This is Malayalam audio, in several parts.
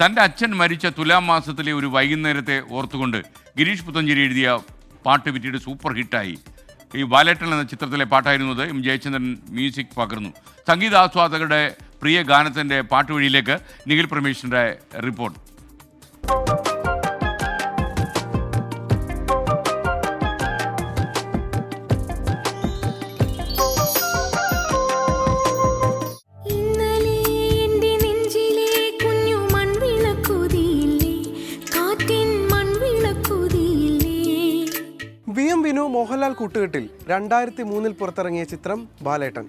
തന്റെ അച്ഛൻ മരിച്ച തുലാം മാസത്തിലെ ഒരു വൈകുന്നേരത്തെ ഓർത്തുകൊണ്ട് ഗിരീഷ് പുത്തഞ്ചേരി എഴുതിയ പാട്ട് പിറ്റീട് സൂപ്പർ ഹിറ്റായി. ഈ ബാലേട്ടൻ എന്ന ചിത്രത്തിലെ പാട്ടായിരുന്നു അത് എം ജയചന്ദ്രൻ മ്യൂസിക് പകർന്നു. സംഗീതാസ്വാദകരുടെ പ്രിയ ഗാനത്തിന്റെ പാട്ടുവഴിയിലേക്ക് Nikhil പ്രമേഷിന്റെ report. V M Vinu Mohanlal കൂട്ടുകെട്ടിൽ രണ്ടായിരത്തി മൂന്നിൽ പുറത്തിറങ്ങിയ ചിത്രം ബാലേട്ടൻ.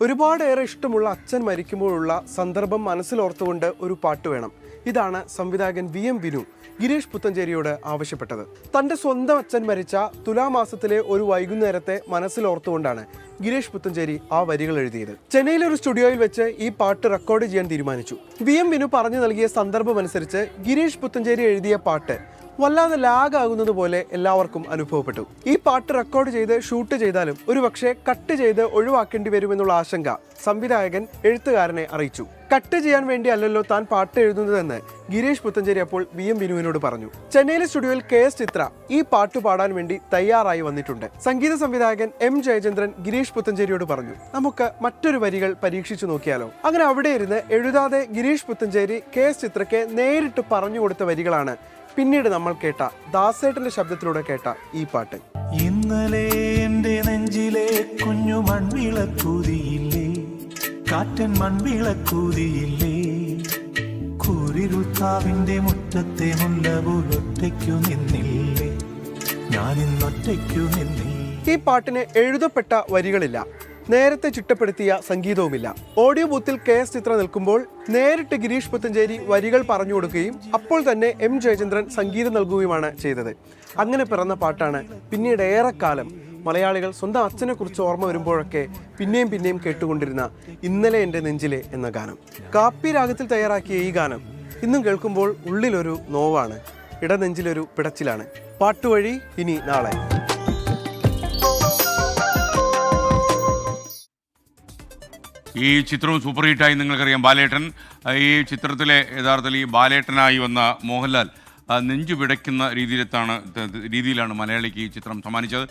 ഒരുപാടേറെ ഇഷ്ടമുള്ള അച്ഛൻ മരിക്കുമ്പോഴുള്ള സന്ദർഭം മനസ്സിലോർത്തുകൊണ്ട് ഒരു പാട്ട് വേണം. ഇതാണ് സംവിധായകൻ വി എം വിനു ഗിരീഷ് പുത്തഞ്ചേരിയോട് ആവശ്യപ്പെട്ടത്. തന്റെ സ്വന്തം അച്ഛൻ മരിച്ച തുലാമാസത്തിലെ ഒരു വൈകുന്നേരത്തെ മനസ്സിലോർത്തുകൊണ്ടാണ് ഗിരീഷ് പുത്തഞ്ചേരി ആ വരികൾ എഴുതിയത്. ചെന്നൈയിലെ ഒരു സ്റ്റുഡിയോയിൽ വെച്ച് ഈ പാട്ട് റെക്കോർഡ് ചെയ്യാൻ തീരുമാനിച്ചു. വി എം വിനു പറഞ്ഞു നൽകിയ സന്ദർഭമനുസരിച്ച് ഗിരീഷ് പുത്തഞ്ചേരി എഴുതിയ പാട്ട് വല്ലാതെ ലാഗ് ആകുന്നത് പോലെ എല്ലാവർക്കും അനുഭവപ്പെട്ടു. ഈ പാട്ട് റെക്കോർഡ് ചെയ്ത് ഷൂട്ട് ചെയ്താലും ഒരുപക്ഷെ കട്ട് ചെയ്ത് ഒഴിവാക്കേണ്ടി വരുമെന്നുള്ള ആശങ്ക സംവിധായകൻ എഴുത്തുകാരനെ അറിയിച്ചു. കട്ട് ചെയ്യാൻ വേണ്ടി അല്ലല്ലോ താൻ പാട്ട് എഴുതുന്നതെന്ന് ഗിരീഷ് പുത്തഞ്ചേരി അപ്പോൾ വി എം വിനുവിനോട് പറഞ്ഞു. ചെന്നൈയിലെ സ്റ്റുഡിയോയിൽ കെ എസ് ചിത്ര ഈ പാട്ട് പാടാൻ വേണ്ടി തയ്യാറായി വന്നിട്ടുണ്ട്. സംഗീത സംവിധായകൻ എം ജയചന്ദ്രൻ ഗിരീഷ് പുത്തഞ്ചേരിയോട് പറഞ്ഞു. നമുക്ക് മറ്റൊരു വരികൾ പരീക്ഷിച്ചു നോക്കിയാലോ. അങ്ങനെ അവിടെ ഇരുന്ന് എഴുതാതെ ഗിരീഷ് പുത്തഞ്ചേരി കെ എസ് ചിത്രയ്ക്ക് നേരിട്ട് പറഞ്ഞു കൊടുത്ത വരികളാണ് പിന്നീട് നമ്മൾ കേട്ട ദാസേട്ടന്റെ ശബ്ദത്തിലൂടെ കേട്ട ഈ പാട്ട്. ഇന്നലെ എന്റെ നെഞ്ചിലെ കുഞ്ഞു മൺവിളക്കൂതിയില്ലേ കാറ്റൻ മൺവിളക്കൂതിയില്ലേ? കൂരിരുത്താവിന്റെ മുറ്റത്തെ മുല്ല പോലൊറ്റയ്ക്കു നിന്നില്ലേ? ഞാനിന്നൊറ്റയ്ക്കു നിന്നില്ലേ? ഈ പാട്ടിന് എഴുതപ്പെട്ട വരികളില്ല. നേരത്തെ ചിട്ടപ്പെടുത്തിയ സംഗീതവുമില്ല. ഓഡിയോ ബൂത്തിൽ കെ എസ് ചിത്ര നിൽക്കുമ്പോൾ നേരിട്ട് ഗിരീഷ് പുത്തഞ്ചേരി വരികൾ പറഞ്ഞു കൊടുക്കുകയും അപ്പോൾ തന്നെ എം ജയചന്ദ്രൻ സംഗീതം നൽകുകയുമാണ് ചെയ്തത്. അങ്ങനെ പിറന്ന പാട്ടാണ് പിന്നീട് ഏറെക്കാലം മലയാളികൾ സ്വന്തം അച്ഛനെ കുറിച്ച് ഓർമ്മ വരുമ്പോഴൊക്കെ പിന്നെയും പിന്നെയും കേട്ടുകൊണ്ടിരുന്ന ഇന്നലെ എന്റെ നെഞ്ചിലെ എന്ന ഗാനം. കാപ്പി രാഗത്തിൽ തയ്യാറാക്കിയ ഈ ഗാനം ഇന്നും കേൾക്കുമ്പോൾ ഉള്ളിലൊരു നോവാണ് ഇടനെഞ്ചിലൊരു പിടച്ചിലാണ്. പാട്ടുവഴി ഇനി നാളെ. ഈ ചിത്രവും സൂപ്പർ ഹിറ്റായി നിങ്ങൾക്കറിയാം ബാലേട്ടൻ. ഈ ചിത്രത്തിലെ യഥാർത്ഥത്തിൽ ഈ ബാലേട്ടനായി വന്ന മോഹൻലാൽ നെഞ്ചു പിടയ്ക്കുന്ന രീതിയിലെത്താണ് രീതിയിലാണ് മലയാളിക്ക് ഈ ചിത്രം സമ്മാനിച്ചത്.